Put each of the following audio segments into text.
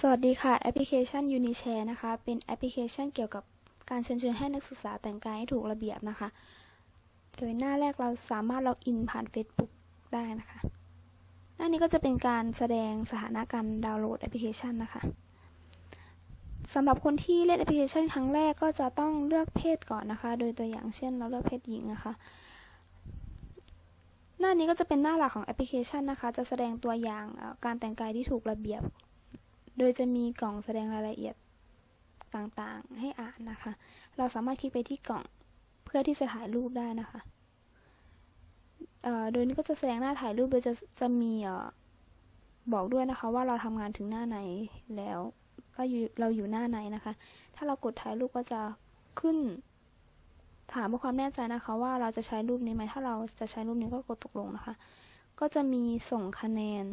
สวัสดีค่ะ แอปพลิเคชัน UniShare นะคะ เป็นแอปพลิเคชันเกี่ยวกับการเชิญชวนให้นักศึกษาแต่งกายให้ถูกระเบียบนะคะ โดยหน้าแรกเราสามารถล็อกอินผ่าน Facebook ได้นะคะ หน้านี้ก็จะเป็นการแสดงสถานะการดาวน์โหลดแอปพลิเคชันนะคะสำหรับคนที่เล่นแอปพลิเคชันครั้งแรกก็จะต้องเลือกเพศก่อนนะคะ โดยตัวอย่างเช่นเราเลือกเพศหญิงนะคะ หน้านี้ก็จะเป็นหน้าหลักของแอปพลิเคชันนะคะ จะแสดงตัวอย่างการแต่งกายที่ถูกระเบียบ โดยจะมีกล่องแสดงรายละเอียดต่างๆ ให้อ่านนะคะ เราสามารถคลิกไปที่กล่องเพื่อที่จะถ่ายรูปได้นะคะโดยนี้ก็จะแสดงหน้าถ่ายรูปโดยจะจะมีบอกด้วยนะคะ ว่าเราทำงานถึงหน้าไหนแล้วก็เราอยู่หน้าไหนนะคะ ถ้าเรากดถ่ายรูปก็จะขึ้น ถามเพื่อความแน่ใจนะคะ ว่าเราจะใช้รูปนี้ไหมถ้าเราจะใช้รูปนี้ก็กดตกลงนะคะ ก็จะมีส่งคะแนน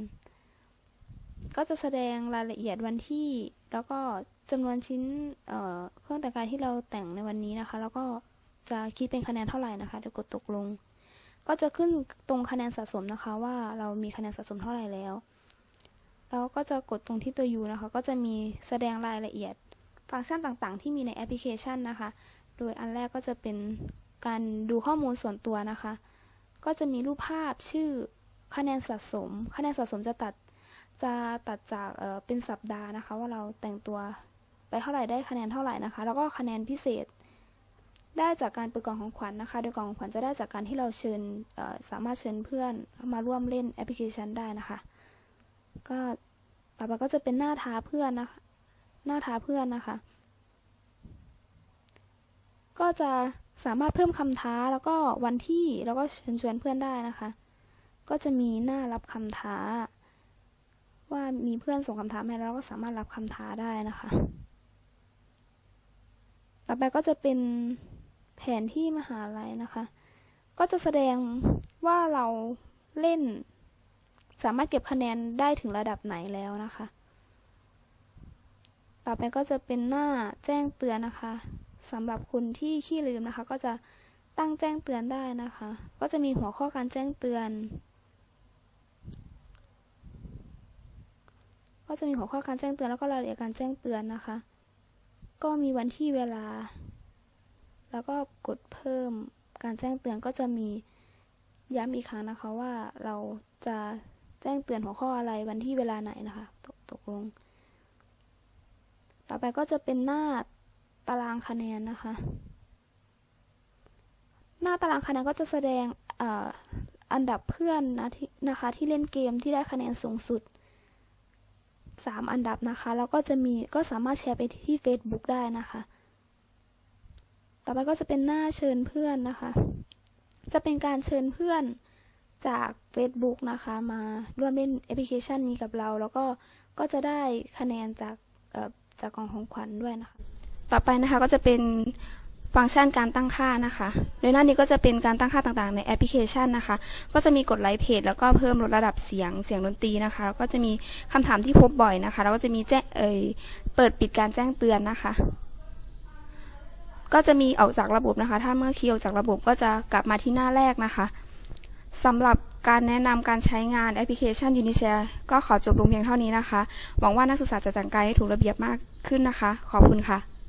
ก็จะแสดงรายละเอียดวันที่ แล้วก็จำนวนชิ้นเเครื่องแต่งกายที่เราแต่งในวันนี้นะคะ แล้วก็จะคิดเป็นคะแนนเท่าไหร่นะคะเดี๋ยวกดตกลง ก็จะขึ้นตรงคะแนนสะสมนะคะ ว่าเรามีคะแนนสะสมเท่าไหร่แล้วแล้วก็จะกดตรงที่ตัว U นะคะ ก็จะมีแสดงรายละเอียด ฟังก์ชันต่างๆ ที่มีในแอปพลิเคชันนะคะ โดยอันแรกก็จะเป็นการดูข้อมูลส่วนตัวนะคะ ก็จะมีรูปภาพชื่อคะแนนสะสม คะแนนสะสมจะตัด จะตัดจากเเป็นสัปดาห์นะคะ ว่าเราแต่งตัวไปเท่าไหร่ได้คะแนนเท่าไหร่นะคะ แล้วก็คะแนนพิเศษ ได้จากการเปิดกล่องของขวัญนนะคะ โดยกล่องของขวัญจะได้จากการที่เราเชิญสามารถเชิญเพื่อนมาร่วมเล่นแอปพลิเคชันได้นะคะ ก็ต่อไปก็จะเป็นหน้าท้าเพื่อนนะคะ หน้าท้าเพื่อนนะคะ ก็จะสามารถเพิ่มคำท้าแล้วก็วันที่แล้วก็เชิญชวนเพื่อนได้นะคะ ก็จะมีหน้ารับคำท้า ว่ามีเพื่อนส่งคำถามให้เราก็สามารถรับคำท้าได้นะคะ ต่อไปก็จะเป็นแผนที่มหาลัยนะคะ ก็จะแสดงว่าเราเล่น สามารถเก็บคะแนนได้ถึงระดับไหนแล้วนะคะ ต่อไปก็จะเป็นหน้าแจ้งเตือนนะคะสำหรับคนที่ขี้ลืมนะคะ ก็จะตั้งแจ้งเตือนได้นะคะ ก็จะมีหัวข้อการแจ้งเตือน ก็จะมีหัวข้อการแจ้งเตือนแล้วก็รายละเอียดการแจ้งเตือนนะคะ ก็มีวันที่เวลา แล้วก็กดเพิ่มการแจ้งเตือนก็จะมีย้ำอีกครั้งนะคะว่าเราจะแจ้งเตือนหัวข้ออะไรวันที่เวลาไหนนะคะตกตกลง ต่อไปก็จะเป็นหน้าตารางคะแนนนะคะ หน้าตารางคะแนนก็จะแสดงออันดับเพื่อนนะที่นะคะที่เล่นเกมที่ได้คะแนนสูงสุด 3 อันดับนะคะ แล้วก็จะมีก็สามารถแชร์ไปที่ Facebook ได้นะคะ ต่อไปก็จะเป็นหน้าเชิญเพื่อนนะคะ จะเป็นการเชิญเพื่อนจาก Facebook นะคะ มาร่วมเล่นแอปพลิเคชันนี้กับเรา แล้วก็ก็จะได้คะแนนจากจากกองของขวัญด้วยนะคะ ต่อไปนะคะก็จะเป็น ฟังก์ชันการตั้งค่านะคะ โดยหน้านี้ก็จะเป็นการตั้งค่าต่างๆ ในแอปพลิเคชันนะคะ ก็จะมีกดไลค์เพจแล้วก็เพิ่มลดระดับเสียงเสียงดนตรีนะคะแล้วก็จะมีคำถามที่พบบ่อยนะคะ แล้วก็จะมีแจ้งเอ่ยเปิดปิดการแจ้งเตือนนะคะ ก็จะมีออกจากระบบนะคะ ถ้าเมื่อคีย์ออกจากระบบก็จะกลับมาที่หน้าแรกนะคะสำหรับการแนะนำการใช้งานแอปพลิเคชัน Unishare ก็ขอจบลงเพียงเท่านี้นะคะ หวังว่านักศึกษาจะแต่งกายให้ถูกระเบียบมากขึ้นนะคะ ขอบคุณค่ะ